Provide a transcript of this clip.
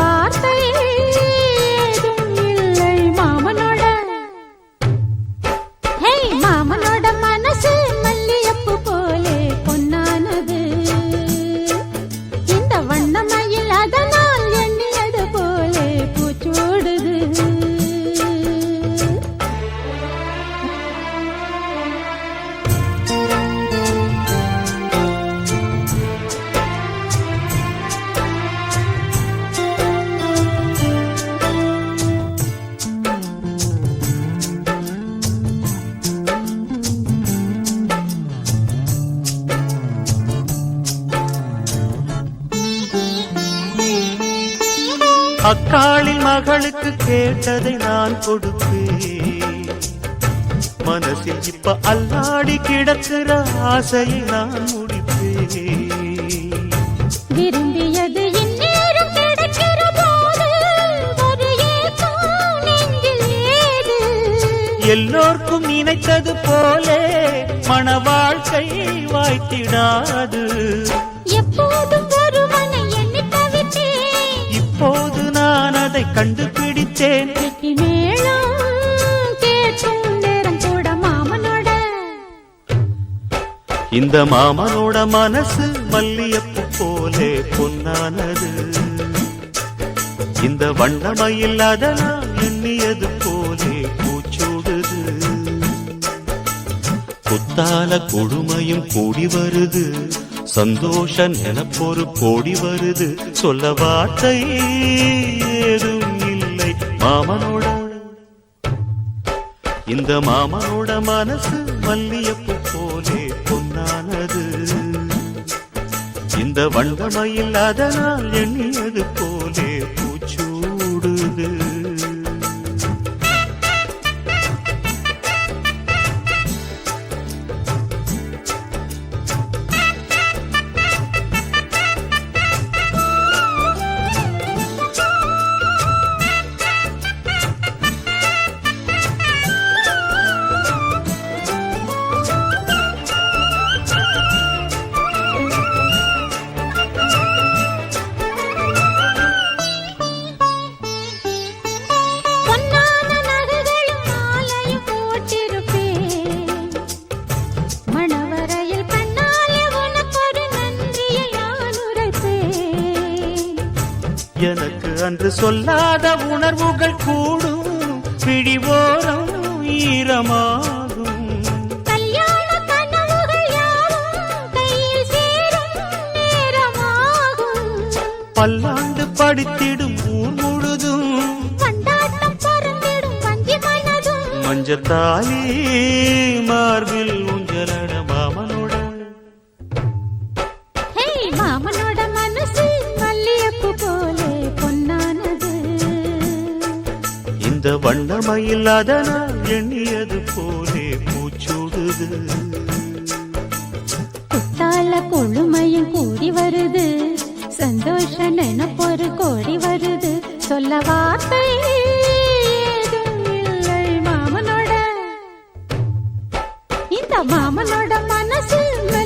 வார்த்தை அக்காளின் மகளுக்கு கேட்டதை நான் கொடுப்பேன். மனசில் இப்ப அல்லாடி கிடக்கிற ஆசையை நான் முடிப்பேன். விரும்பியது எல்லோர்க்கும் நினைத்தது போலே மன வாழ்க்கை வாய்த்திடாது. எப்போதும் மாமனோட. இந்த மாமனோட மனசு மல்லியப்பு போலே பொன்னானது. இந்த வண்ணமயில் அதனால் எண்ணியது போலே பூச்சூடுது. குத்தால கொடுமையும் கூடி வருது. சந்தோஷ நினப்பொரு கோடி வருது. சொல்ல வார்த்தை ஏதும் மாமனோட. இந்த மாமனோட மனசு மல்லியப்பு போலே பொன்னானது. இந்த வண்டமையில் அதனால் எண்ணியது போலே பூச்சூடுது. எனக்கு அன்று சொல்லாத உணர்வுகள் கூடும் பிடிவோரம் ஈரமாகும். பல்லாண்டு படித்திடும் ஊர் முழுதும் மஞ்சத்தாலி மார்பில் இந்த வண்ணமயில் அதனால் எண்ணியது போலே பூச்சூடுது. குட்டால கொழுமையும் கூடி வருது. சந்தோஷ நினப்பொரு கோடி வருது. சொல்ல வார்த்தை மாமனோட. இந்த மாமனோட மனசில்